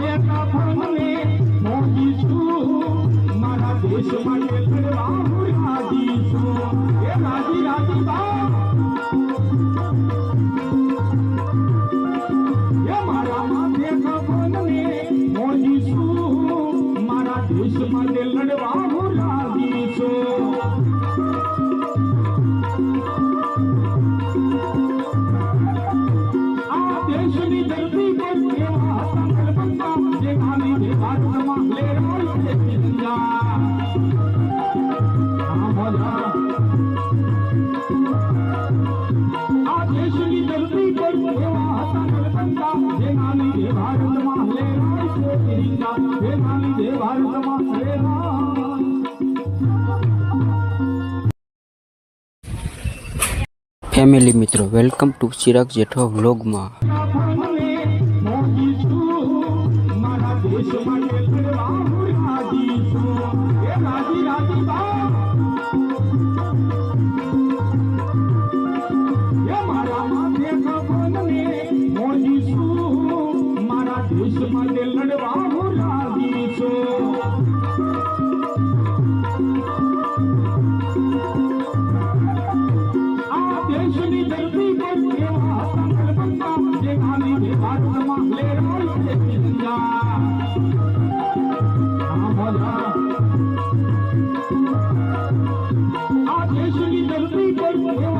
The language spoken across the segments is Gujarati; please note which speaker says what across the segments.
Speaker 1: માટે કાફન ને મોગી છું. મારા દેશ માટે ફરવા फैमिली मित्रों वेलकम टू चिराग जेठो
Speaker 2: व्लॉग में Thank you.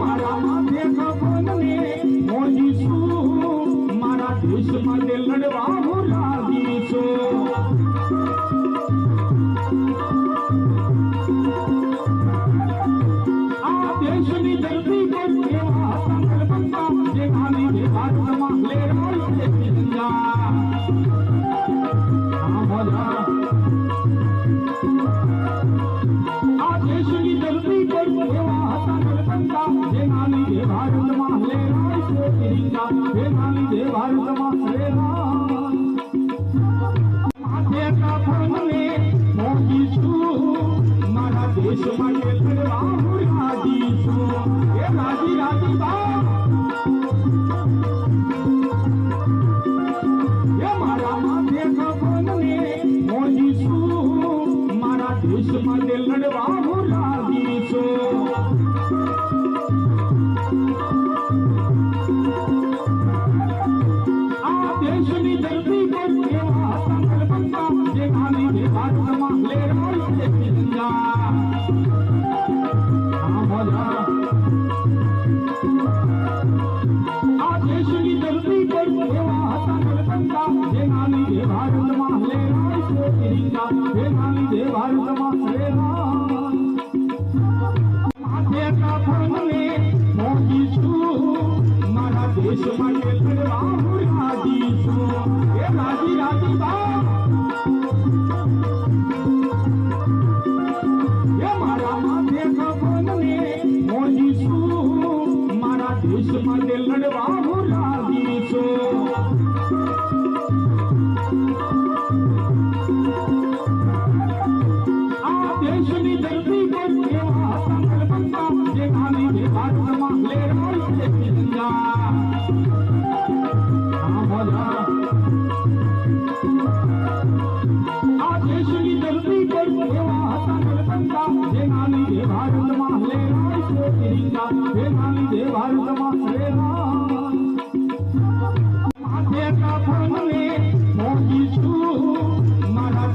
Speaker 1: મારા માથે ખબર ને રે રાય રે રે ભારતમાં રે રાય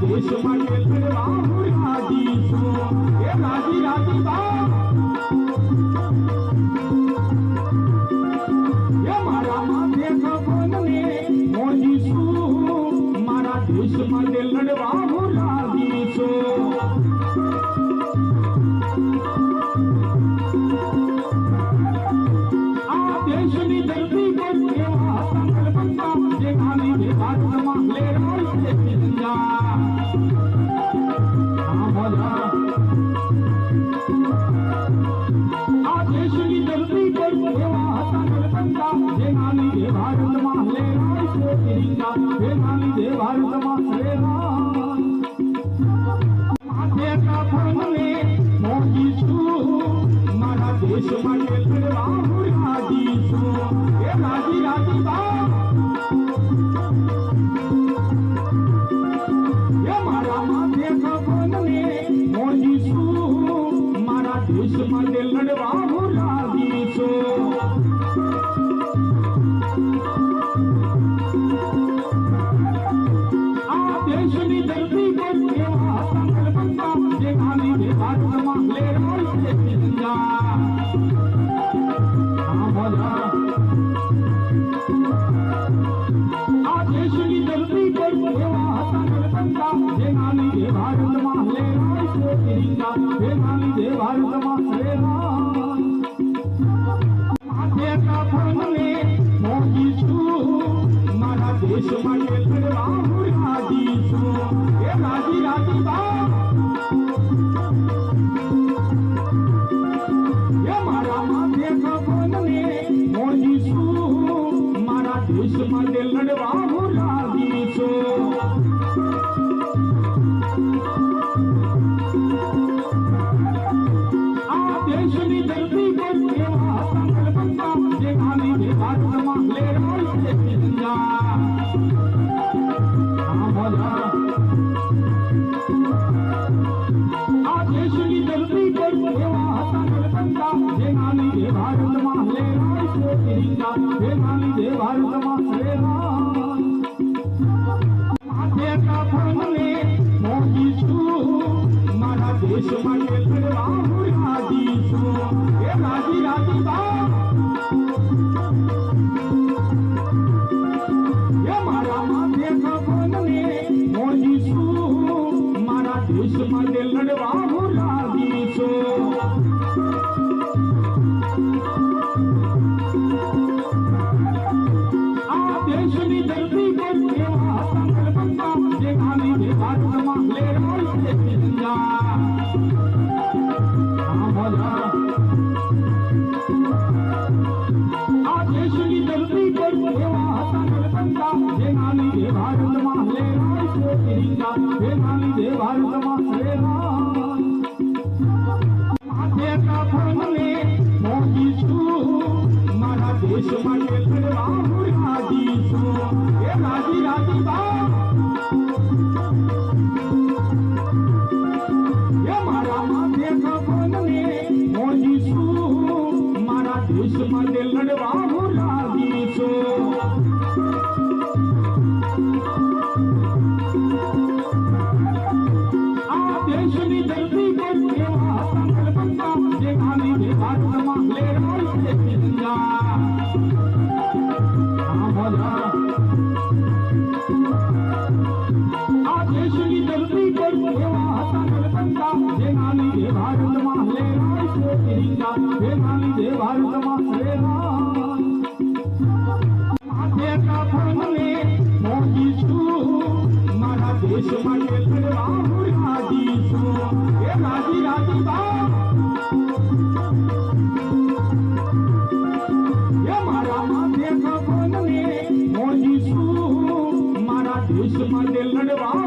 Speaker 1: દેશ માટે ફરવા હું રાજી છું. એ મારા ને દેશ માટે લડવા karma le lo le chinga ભારતમાં હે રાય શ્રી તિરંગા હે માલી જય ભારતમાં હે રાય Little వెల్లుడు బాబు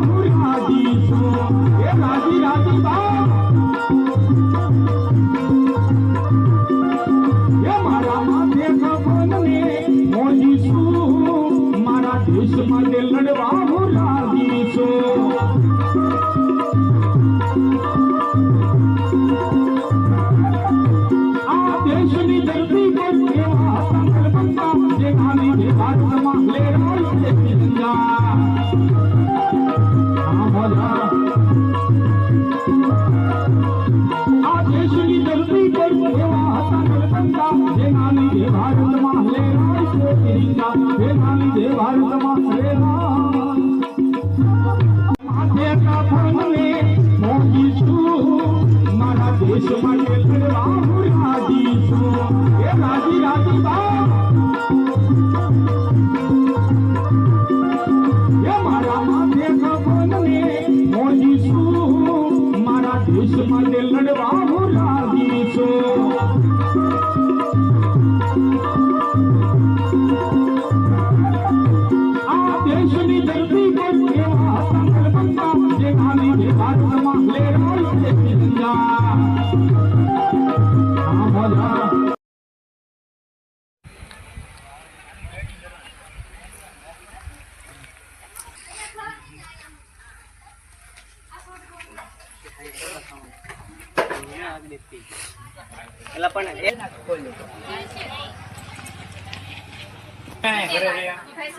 Speaker 1: દેવા ભારતમાં
Speaker 2: હરે રામ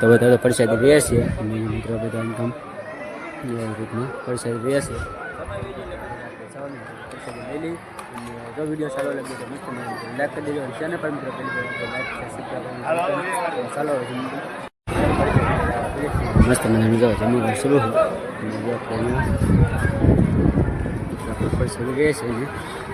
Speaker 2: તો બધા તો પરસાદી રહ્યા છે. મેં મિત્રો બધા ઇન્કમ એવી રીતના પરસાદી રહ્યા છે. પરસાદી લઈ લઈ જો વીડિયો સારો લાગ્યો તો મસ્ત લાઈક કરી દેજો ચેનલ પર મિત્રો ચાલો મસ્ત મને મિત્રો જમવાનું શરૂ હોય પરસાદી રહ્યા છે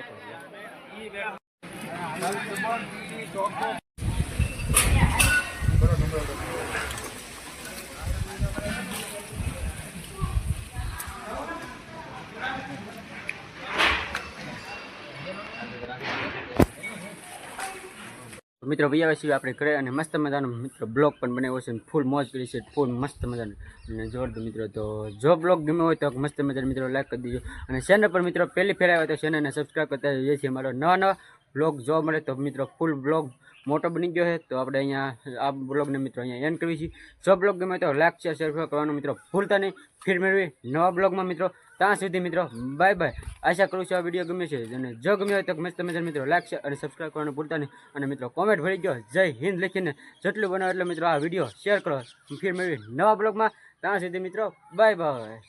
Speaker 2: મજાની મિત્રો ભાઈ સિવાય આપણે ઘરે અને મસ્ત મજાનો મિત્રો, બ્લોગ પણ બનાવ્યો છે ફૂલ મોજ કરી છે ફૂલ મસ્ત મજાનો. અને જોરદાર મિત્રો, તો જો બ્લોગ ગમ્યો હોય તો મસ્ત મજાનો મિત્રો લાઈક કરી દીજો. અને ચેનલ પર મિત્રો, પહેલી ફેર આવ્યો તો ચેનલને સબસ્ક્રાઈબ કરતા જઈએ છીએ. અમારો નવા નવા બ્લોગ જોવા મળે તો મિત્રો ફૂલ બ્લોગ મોટો બની ગયો છે. તો આપણે અહીંયા આ બ્લોગને મિત્રો અહીંયા એન્ડ કરવી છીએ. જો બ્લોગ ગમે તો લાઈક છે શેર કરવાનો મિત્રો ભૂલતા નહીં. ફિર મેળવી નવા બ્લોગમાં મિત્રો. ત્યાં સુધી મિત્રો બાય બાય આશા કરું છું આ વીડિયો ગમે છે. અને જો ગમ્યો હોય તો મસ્ત મજા મિત્રો લાઈક છે અને સબસ્ક્રાઈબ કરવાનું ભૂલતા નહીં. અને મિત્રો કોમેન્ટ ભરી ગયો જય હિન્દ લખીને જેટલું બનાવો એટલે મિત્રો આ વીડિયો શેર કરો. ફિર મેળવી નવા બ્લોગમાં. ત્યાં સુધી મિત્રો બાય બાય